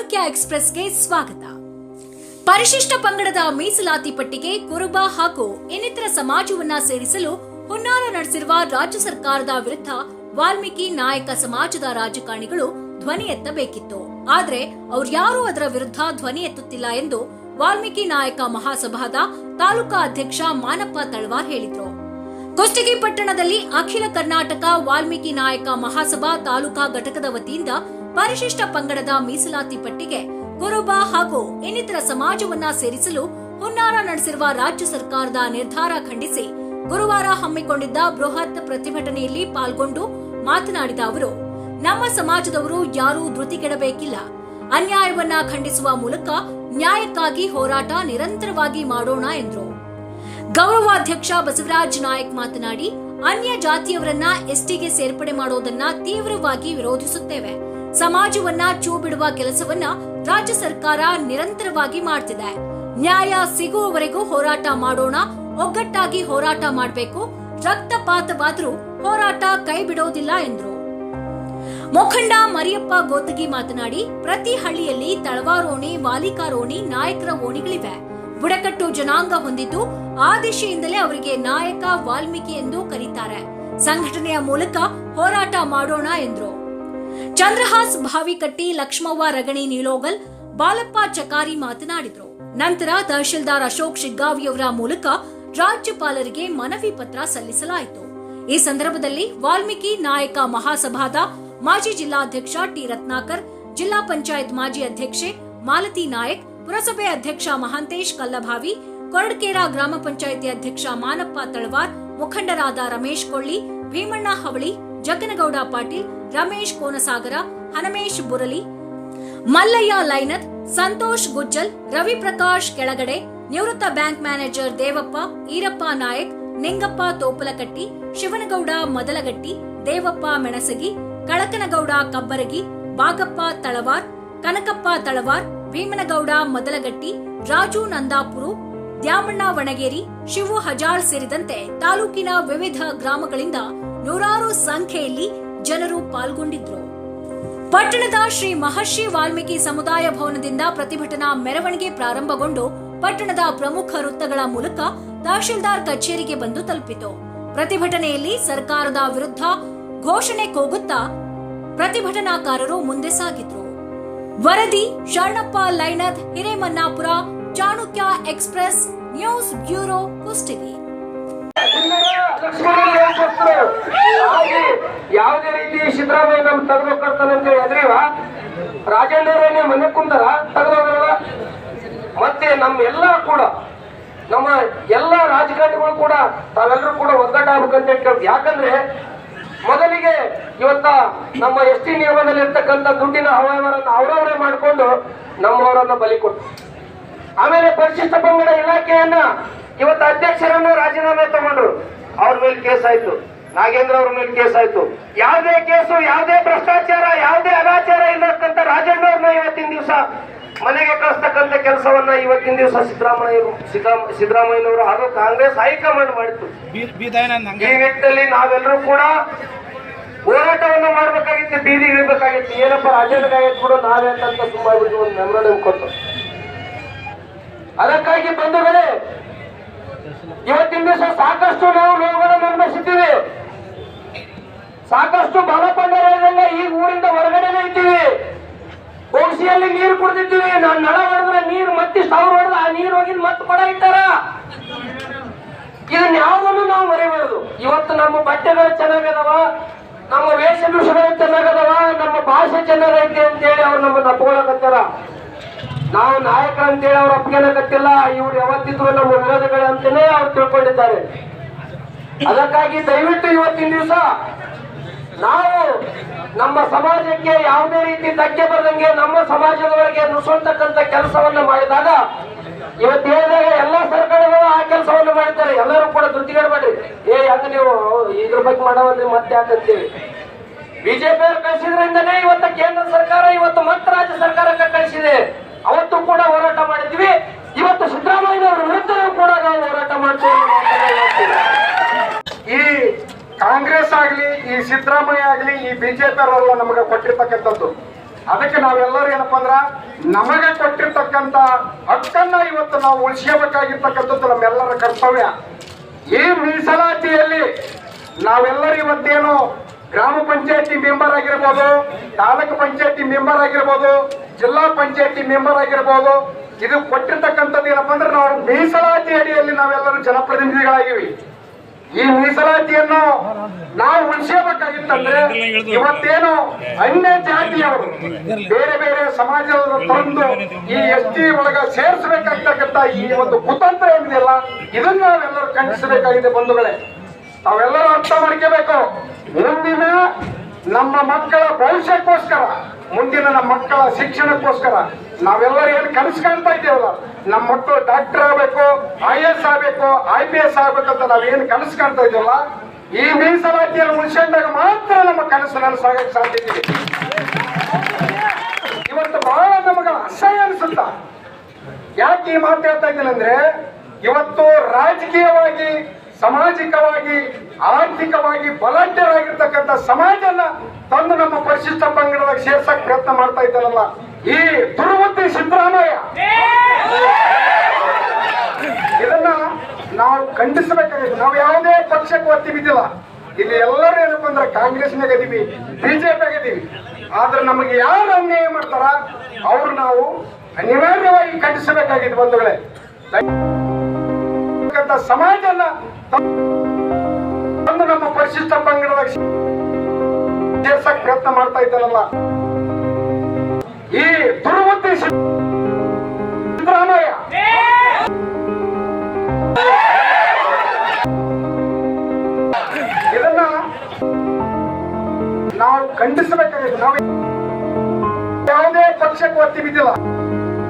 ಚಾಣಕ್ಯ ಎಕ್ಸ್ಪ್ರೆಸ್ಗೆ ಸ್ವಾಗತ. ಪರಿಶಿಷ್ಟ ಪಂಗಡದ ಮೀಸಲಾತಿ ಪಟ್ಟಿಗೆ ಕುರುಬ ಹಾಗೂ ಇನ್ನಿತರ ಸಮಾಜವನ್ನ ಸೇರಿಸಲು ಹುನ್ನಾರ ನಡೆಸಿರುವ ರಾಜ್ಯ ಸರ್ಕಾರದ ವಿರುದ್ಧ ವಾಲ್ಮೀಕಿ ನಾಯಕ ಸಮಾಜದ ರಾಜಕಾರಣಿಗಳು ಧ್ವನಿ ಎತ್ತಬೇಕಿತ್ತು. ಆದ್ರೆ ಅವ್ರ್ಯಾರೂ ಅದರ ವಿರುದ್ಧ ಧ್ವನಿ ಎತ್ತುತ್ತಿಲ್ಲ ಎಂದು ವಾಲ್ಮೀಕಿ ನಾಯಕ ಮಹಾಸಭಾದ ತಾಲೂಕಾ ಅಧ್ಯಕ್ಷ ಮಾನಪ್ಪ ತಳವಾರ್ ಹೇಳಿದರು. ಕುಷ್ಟಗಿ ಪಟ್ಟಣದಲ್ಲಿ ಅಖಿಲ ಕರ್ನಾಟಕ ವಾಲ್ಮೀಕಿ ನಾಯಕ ಮಹಾಸಭಾ ತಾಲೂಕಾ ಘಟಕದ ವತಿಯಿಂದ ಪರಿಶಿಷ್ಟ ಪಂಗಡದ ಮೀಸಲಾತಿ ಪಟ್ಟಿಗೆ ಕುರುಬ ಹಾಗೂ ಇನ್ನಿತರ ಸಮಾಜವನ್ನ ಸೇರಿಸಲು ಹುನ್ನಾರ ನಡೆಸಿರುವ ರಾಜ್ಯ ಸರ್ಕಾರದ ನಿರ್ಧಾರ ಖಂಡಿಸಿ ಗುರುವಾರ ಹಮ್ಮಿಕೊಂಡಿದ್ದ ಬೃಹತ್ ಪ್ರತಿಭಟನೆಯಲ್ಲಿ ಪಾಲ್ಗೊಂಡು ಮಾತನಾಡಿದ ಅವರು, ನಮ್ಮ ಸಮಾಜದವರು ಯಾರೂ ಧೃತಿಗೆಡಬೇಕಿಲ್ಲ. ಅನ್ಯಾಯವನ್ನ ಖಂಡಿಸುವ ಮೂಲಕ ನ್ಯಾಯಕ್ಕಾಗಿ ಹೋರಾಟ ನಿರಂತರವಾಗಿ ಮಾಡೋಣ ಎಂದರು. ಗೌರವಾಧ್ಯಕ್ಷ ಬಸವರಾಜ್ ನಾಯಕ್ ಮಾತನಾಡಿ, ಅನ್ಯ ಜಾತಿಯವರನ್ನ ಎಸ್ಟಿಗೆ ಸೇರ್ಪಡೆ ಮಾಡೋದನ್ನ ತೀವ್ರವಾಗಿ ವಿರೋಧಿಸುತ್ತೇವೆ. ಸಮಾಜವನ್ನ ಚೂ ಬಿಡುವ ಕೆಲಸವನ್ನ ರಾಜ್ಯ ಸರ್ಕಾರ ನಿರಂತರವಾಗಿ ಮಾಡ್ತಿದೆ. ನ್ಯಾಯ ಸಿಗುವವರೆಗೂ ಹೋರಾಟ ಮಾಡೋಣ, ಒಗ್ಗಟ್ಟಾಗಿ ಹೋರಾಟ ಮಾಡಬೇಕು, ರಕ್ತಪಾತವಾದರೂ ಹೋರಾಟ ಕೈ ಬಿಡೋದಿಲ್ಲ ಎಂದರು. ಮುಖಂಡ ಮರಿಯಪ್ಪ ಗೋತಗಿ ಮಾತನಾಡಿ, ಪ್ರತಿ ಹಳ್ಳಿಯಲ್ಲಿ ತಳವಾರೋಣಿ, ವಾಲಿಕಾರೋಣಿ, ನಾಯಕರ ಓಣಿಗಳಿವೆ. ಬುಡಕಟ್ಟು ಜನಾಂಗ ಹೊಂದಿದ್ದು ಆ ದಿಶೆಯಿಂದಲೇ ಅವರಿಗೆ ನಾಯಕ ವಾಲ್ಮೀಕಿ ಎಂದು ಕರೀತಾರೆ. ಸಂಘಟನೆಯ ಮೂಲಕ ಹೋರಾಟ ಮಾಡೋಣ ಎಂದರು. ಚಂದ್ರಹಾಸ್ ಭಾವಿಕಟ್ಟಿ ಲಕ್ಷ್ಮವ್ವ, ರಗಣಿ, ನೀಲೋಗಲ್, ಬಾಲಪ್ಪ ಚಕಾರಿ ಮಾತನಾಡಿದರು. ನಂತರ ತಹಶೀಲ್ದಾರ್ ಅಶೋಕ್ ಶಿಗ್ಗಾವಿಯವರ ಮೂಲಕ ರಾಜ್ಯಪಾಲರಿಗೆ ಮನವಿ ಪತ್ರ ಸಲ್ಲಿಸಲಾಯಿತು. ಈ ಸಂದರ್ಭದಲ್ಲಿ ವಾಲ್ಮೀಕಿ ನಾಯಕ ಮಹಾಸಭಾದ ಮಾಜಿ ಜಿಲ್ಲಾಧ್ಯಕ್ಷ ಟಿ. ರತ್ನಾಕರ್, ಜಿಲ್ಲಾ ಪಂಚಾಯತ್ ಮಾಜಿ ಅಧ್ಯಕ್ಷೆ ಮಾಲತಿ ನಾಯಕ್, ಪುರಸಭೆ ಅಧ್ಯಕ್ಷ ಮಹಾಂತೇಶ್ ಕಲ್ಲಭಾವಿ, ಕೊರಡ್ಕೇರ ಗ್ರಾಮ ಪಂಚಾಯಿತಿ ಅಧ್ಯಕ್ಷ ಮಾನಪ್ಪ ತಳವಾರ್, ಮುಖಂಡರಾದ ರಮೇಶ್ ಕೊಳ್ಳಿ, ಭೀಮಣ್ಣ ಹವಳಿ ಜಗ್ಗನಗೌಡ ಪಾಟೀಲ್ ರಮೇಶ್ ಕೋನಸಾಗರ, ಹನಮೇಶ್ ಬುರಲಿ, ಮಲ್ಲಯ್ಯ ಲೈನತ್, ಸಂತೋಷ್ ಗುಜ್ಜಲ್, ರವಿಪ್ರಕಾಶ್ ಕೆಳಗಡೆ, ನಿವೃತ್ತ ಬ್ಯಾಂಕ್ ಮ್ಯಾನೇಜರ್ ದೇವಪ್ಪ, ಈರಪ್ಪ ನಾಯಕ್, ನಿಂಗಪ್ಪ ತೋಪಲಕಟ್ಟಿ, ಶಿವನಗೌಡ ಮೊದಲಗಟ್ಟಿ, ದೇವಪ್ಪ ಮೆಣಸಗಿ, ಕಳಕನಗೌಡ ಕಬ್ಬರಗಿ, ಬಾಗಪ್ಪ ತಳವಾರ್, ಕನಕಪ್ಪ ತಳವಾರ್, ಭೀಮನಗೌಡ ಮೊದಲಗಟ್ಟಿ, ರಾಜು ನಂದಾಪುರು, ದ್ಯಾಮಣ್ಣ ವಣಗೇರಿ, ಶಿವು ಹಜಾಳ್ ಸೇರಿದಂತೆ ತಾಲೂಕಿನ ವಿವಿಧ ಗ್ರಾಮಗಳಿಂದ ನೂರಾರು ಸಂಖ್ಯೆಯಲ್ಲಿ ಜನರು ಪಾಲ್ಗೊಂಡಿದ್ರು. ಪಟ್ಟಣದ ಶ್ರೀ ಮಹರ್ಷಿ ವಾಲ್ಮೀಕಿ ಸಮುದಾಯ ಭವನದಿಂದ ಪ್ರತಿಭಟನಾ ಮೆರವಣಿಗೆ ಪ್ರಾರಂಭಗೊಂಡು ಪಟ್ಟಣದ ಪ್ರಮುಖ ವೃತ್ತಗಳ ಮೂಲಕ ತಹಶೀಲ್ದಾರ್ ಕಚೇರಿಗೆ ಬಂದು ತಲುಪಿತು. ಪ್ರತಿಭಟನೆಯಲ್ಲಿ ಸರ್ಕಾರದ ವಿರುದ್ಧ ಘೋಷಣೆ ಕೂಗುತ್ತಾ ಪ್ರತಿಭಟನಾಕಾರರು ಮುಂದೆ ಸಾಗಿದ್ರು. ವರದಿ, Sharanappa Lainad Hiremannapur, Chanakya express, news bureau Kushtagi ಹಾಗೆ ಯಾವುದೇ ರೀತಿ ಸಿದ್ದರಾಮಯ್ಯ ನಮ್ ತೆಗೆದುಕೊಳ್ತಾನೆ ಅಂತ ಎದ್ರಿವ ರಾಜೇಂದ್ರನೇ ಮನೆ ಕುಂದರ, ತೆಗೆದೋದ್ರಲ್ಲ? ಮತ್ತೆ ನಮ್ಮ ಎಲ್ಲ ಕೂಡ, ನಮ್ಮ ಎಲ್ಲ ರಾಜಕಾರಣಿಗಳು ಕೂಡ ತಾವೆಲ್ಲರೂ ಕೂಡ ಒಗ್ಗಟ್ಟಾಗಬೇಕಂತ ಅಂತ ಕೇಳ್ತೀವಿ ಯಾಕಂದ್ರೆ ಮೊದಲಿಗೆ ಇವತ್ತ ನಮ್ಮ ಎಸ್ ಟಿ ನಿಯಮದಲ್ಲಿ ಇರ್ತಕ್ಕಂಥ ದುಡ್ಡಿನ ಅವ್ಯವಹಾರನ್ನ ಅವರವರೇ ಮಾಡಿಕೊಂಡು ನಮ್ಮವರನ್ನ ಬಲಿ ಕೊಟ್ಟು ಆಮೇಲೆ ಪರಿಶಿಷ್ಟ ಪಂಗಡ ಇಲಾಖೆಯನ್ನ ಇವತ್ತು ಅಧ್ಯಕ್ಷರನ್ನ ರಾಜೀನಾಮೆ ತಗೊಂಡ್ರು. ಅವ್ರ ಮೇಲೆ ಕೇಸ್ ಆಯ್ತು. ನಾಗೇಂದ್ರ ಅವ್ರ ಮೇಲೆ ಕೇಸ್ ಆಯ್ತು. ಯಾವ್ದೇ ಕೇಸು ಯಾವ್ದೇ ಭ್ರಷ್ಟಾಚಾರ ಯಾವ್ದೇ ಅನಾಚಾರ ಇಲ್ಲಕ್ಕಂತ ರಾಜಣ್ಣ ಅವ್ರನ್ನ ಇವತ್ತಿನ ದಿವಸ ಮನೆಗೆ ಕಳಿಸ್ತಕ್ಕಂಥ ಕೆಲಸವನ್ನ ಇವತ್ತಿನ ದಿವಸ ಸಿದ್ದರಾಮಯ್ಯ ಸಿದ್ದರಾಮ ಸಿದ್ದರಾಮಯ್ಯನವರು ಹಾಗೂ ಕಾಂಗ್ರೆಸ್ ಹೈಕಮಾಂಡ್ ಮಾಡಿತ್ತು ಈ ನಿಟ್ಟಿನಲ್ಲಿ ನಾವೆಲ್ಲರೂ ಕೂಡ ಹೋರಾಟವನ್ನು ಮಾಡ್ಬೇಕಾಗಿತ್ತು ಬೀದಿ ಇಳಿಬೇಕಾಗಿತ್ತು. ಏನಪ್ಪ ರಾಜಣ್ಣಗಾಗಿತ್ತು ಕೂಡ ನಾವೇ ಅಂತ ತುಂಬಾ ಬಿಟ್ಟು ಒಂದು ಮೆಮೊರಂಡಮ್ ಕೊಟ್ಟು. ಅದಕ್ಕಾಗಿ ಬಂಧುಗಳೇ ಇವತ್ತಿನ ದಿವಸ ಸಾಕಷ್ಟು ನಾವು ನೋವನ್ನು ಅನುಭವಿಸಿದ್ದೀವಿ ಸಾಕಷ್ಟು ಬಲಪಂಡರಲ್ಲ ಈ ಊರಿಂದ ಹೊರಗಡೆ ಇದ್ದೀವಿ ಗೋಸಿಯಲ್ಲಿ ನೀರು ಕುಡಿದಿದ್ದೀವಿ. ನಾನು ನಳ ಹೊಡೆದ್ರೆ ನೀರು ಮತ್ತೆ ಅವ್ರು ಹೊಡೆದ್ರೆ ಆ ನೀರು ಹೋಗಿ ಮತ್ತೆ ಕೊಡ ಇಟ್ಟಾರ? ಇದನ್ನ ಯಾವ್ದನ್ನು ನಾವು ಮರಿಬಾರದು. ಇವತ್ತು ನಮ್ಮ ಬಟ್ಟೆಗಳು ಚೆನ್ನಾಗದವ, ನಮ್ಮ ವೇಷಭೂಷಣಗಳು ಚೆನ್ನಾಗದವ, ನಮ್ಮ ಭಾಷೆ ಚೆನ್ನಾಗೈತೆ ಅಂತೇಳಿ ಅವ್ರು ನಮ್ಮ ಅಪ್ಕೊಳಕತ್ತಾರ ನಾವು ನಾಯಕರು ಅಂತೇಳಿ ಅವ್ರು ಅಪ್ಕೊಳಕತ್ತಿಲ್ಲ ಇವ್ರು ಯಾವತ್ತಿದ್ರು ನಮ್ಮ ವಿರೋಧಗಳು ಅಂತಲೇ ಅವ್ರು ತಿಳ್ಕೊಂಡಿದ್ದಾರೆ. ಅದಕ್ಕಾಗಿ ದಯವಿಟ್ಟು ಇವತ್ತಿನ ದಿವಸ ನಾವು ನಮ್ಮ ಸಮಾಜಕ್ಕೆ ಯಾವುದೇ ರೀತಿ ಧಕ್ಕೆ ಬರದಂಗೆ ನಮ್ಮ ಸಮಾಜದೊಳಗೆ ನುಸುಳ್ತಕ್ಕಂತ ಕೆಲಸವನ್ನ ಮಾಡಿದಾಗ ಇವತ್ತು ಹೇಳಿದಾಗ ಎಲ್ಲ ಸರ್ಕಾರಗಳು ಆ ಕೆಲಸವನ್ನು ಮಾಡಿದ್ದಾರೆ. ಎಲ್ಲರೂ ಕೂಡ ಧೃತಿಗೆಡಬೇಡ್ರಿ ಏ, ಯಾಕೆ ನೀವು ಇದ್ರ ಬಗ್ಗೆ ಮಾಡವಲ್ರಿ ಮತ್ತೆ ಯಾಕಂತೀವಿ ಬಿಜೆಪಿ ಅವರು ಕಳಿಸಿದ್ರಿಂದನೇ ಇವತ್ತು ಕೇಂದ್ರ ಸರ್ಕಾರ, ಇವತ್ತು ಮತ್ತೆ ರಾಜ್ಯ ಸರ್ಕಾರಕ್ಕೆ ಕಳಿಸಿದೆ. ಅವತ್ತು ಕೂಡ ಹೋರಾಟ ಮಾಡಿದ್ವಿ. ಇವತ್ತು ಸಿದ್ದರಾಮಯ್ಯನವರ ವಿರುದ್ಧ ಕೂಡ ನಾವು ಹೋರಾಟ ಮಾಡ್ತೇವೆ ಅನ್ನುವಂಥದ್ದನ್ನ ಹೇಳ್ತೀವಿ. ಈ ಕಾಂಗ್ರೆಸ್ ಆಗಲಿ, ಈ ಸಿದ್ದರಾಮಯ್ಯ ಆಗಲಿ, ಈ ಬಿಜೆಪಿ ಅವರೆಲ್ಲ ನಮಗೆ ಕೊಟ್ಟಿರ್ತಕ್ಕಂಥದ್ದು. ಅದಕ್ಕೆ ನಾವೆಲ್ಲರೂ ಏನಪ್ಪ ಅಂದ್ರ, ನಮಗೆ ಕೊಟ್ಟಿರ್ತಕ್ಕಂತ ಹಕ್ಕನ್ನ ಇವತ್ತು ನಾವು ಉಳಿಸ್ಕೋಬೇಕಾಗಿರ್ತಕ್ಕಂಥದ್ದು ನಮ್ಮೆಲ್ಲರ ಕರ್ತವ್ಯ. ಈ ಮೀಸಲಾತಿಯಲ್ಲಿ ನಾವೆಲ್ಲರೂ ಇವತ್ತೇನು ಗ್ರಾಮ ಪಂಚಾಯತಿ ಮೆಂಬರ್ ಆಗಿರ್ಬೋದು, ತಾಲೂಕು ಪಂಚಾಯತಿ ಮೆಂಬರ್ ಆಗಿರ್ಬೋದು, ಜಿಲ್ಲಾ ಪಂಚಾಯತಿ ಮೆಂಬರ್ ಆಗಿರ್ಬೋದು, ಇದು ಕೊಟ್ಟಿರ್ತಕ್ಕಂಥದ್ದು ಏನಪ್ಪ ಅಂದ್ರೆ ನಾವು ಮೀಸಲಾತಿ ಅಡಿಯಲ್ಲಿ ನಾವೆಲ್ಲರೂ ಜನಪ್ರತಿನಿಧಿಗಳಾಗಿವಿ. ಈ ಮೀಸಲಾತಿಯನ್ನು ನಾವು ಉಳಿಸಬೇಕಾಗಿತ್ತಂದ್ರೆ ಇವತ್ತೇನು ಅನ್ಯ ಜಾತಿಯವರು, ಬೇರೆ ಬೇರೆ ಸಮಾಜದ ತಂದು ಈ ಎಸ್ ಟಿ ಒಳಗ ಸೇರಿಸಬೇಕಾಗ್ತಕ್ಕಂತ ಈ ಒಂದು ಕುತಂತ್ರ ಏನಿದೆಯಲ್ಲ, ಇದನ್ನ ನಾವೆಲ್ಲರೂ ಖಂಡಿಸಬೇಕಾಗಿದೆ ಬಂಧುಗಳೇ. ತಾವೆಲ್ಲರೂ ಅರ್ಥ ಮಾಡ್ಕೋಬೇಕು. ಮುಂದಿನ ನಮ್ಮ ಮಕ್ಕಳ ಭವಿಷ್ಯಕ್ಕೋಸ್ಕರ, ಮುಂದಿನ ನಮ್ಮ ಮಕ್ಕಳ ಶಿಕ್ಷಣಕ್ಕೋಸ್ಕರ ನಾವೆಲ್ಲರೂ ಏನು ಕನಸು ಕಾಣ್ತಾ ಇದ್ದೇವಲ್ಲ, ನಮ್ಮ ಮಕ್ಕಳು ಡಾಕ್ಟರ್ ಆಗಬೇಕು, ಐ ಎಸ್ ಆಗಬೇಕು, ಐ ಪಿ ಎಸ್ ಆಗ್ಬೇಕಂತ ನಾವೇನು ಕನಸು ಕಾಣ್ತಾ ಇದ್ದೇವಲ್ಲ, ಈ ಮೀಸಲಾತಿಯನ್ನು ಉಳಿಸ್ಕೊಂಡಾಗ ಮಾತ್ರ ನಮ್ಮ ಕನಸು ನನಸಾಗಕ್ಕೆ ಸಾಧ್ಯ ಇದೆ. ಇವತ್ತು ಬಹಳ ನಮಗೆ ಅಸಹ್ಯ ಅನಿಸುತ್ತ? ಯಾಕೆ ಈ ಮಾತು ಹೇಳ್ತಾ ಇದ್ದೀನಿ ಅಂದ್ರೆ, ಇವತ್ತು ರಾಜಕೀಯವಾಗಿ ಸಾಮಾಜಿಕವಾಗಿ, ಆರ್ಥಿಕವಾಗಿ ಬಲಾಢ್ಯರಾಗಿರ್ತಕ್ಕಂಥ ಸಮಾಜನ ತಂದು ನಮ್ಮ ಪರಿಶಿಷ್ಟ ಪಂಗಡದಾಗ ಸೇರ್ಸಕ್ ಪ್ರಯತ್ನ ಮಾಡ್ತಾ ಇದ್ದಾರಲ್ಲ, ಈ ದುರ್ಬುದ್ಧಿ ಸಿದ್ದರಾಮಯ್ಯ. ಇದನ್ನ ನಾವು ಖಂಡಿಸಬೇಕಾಗಿದೆ. ನಾವು ಯಾವುದೇ ಪಕ್ಷಕ್ಕೆ ಒತ್ತಿ ಬಿದ್ದಿಲ್ಲ. ಇಲ್ಲಿ ಎಲ್ಲರೂ ಏನಪ್ಪ ಅಂದ್ರೆ ಕಾಂಗ್ರೆಸ್ನಾಗ ಇದೀವಿ ಬಿಜೆಪಿ ಇದೀವಿ. ಆದ್ರೆ ನಮಗೆ ಯಾರು ಅನ್ಯಾಯ ಮಾಡ್ತಾರ, ಅವ್ರು ನಾವು ಅನಿವಾರ್ಯವಾಗಿ ಖಂಡಿಸಬೇಕಾಗಿದೆ ಬಂಧುಗಳೇ. ಸಮಾಜನ ತಂದು ನಮ್ಮ ಪರಿಶಿಷ್ಟ ಪಂಗಡದ ಸೇರ್ಸಕ್ ಪ್ರಯತ್ನ ಮಾಡ್ತಾ ಇದ್ದಾರಲ್ಲ. ಈ ದುರ್ಬುದ್ಧಿ ಸಿದ್ದರಾಮಯ್ಯ ಇದನ್ನ ನಾವು ಖಂಡಿಸಬೇಕಾಗಿದೆ. ನಾವು ಯಾವುದೇ ಪಕ್ಷಕ್ಕೆ ಒತ್ತಿ ಬಿದ್ದಿಲ್ಲ.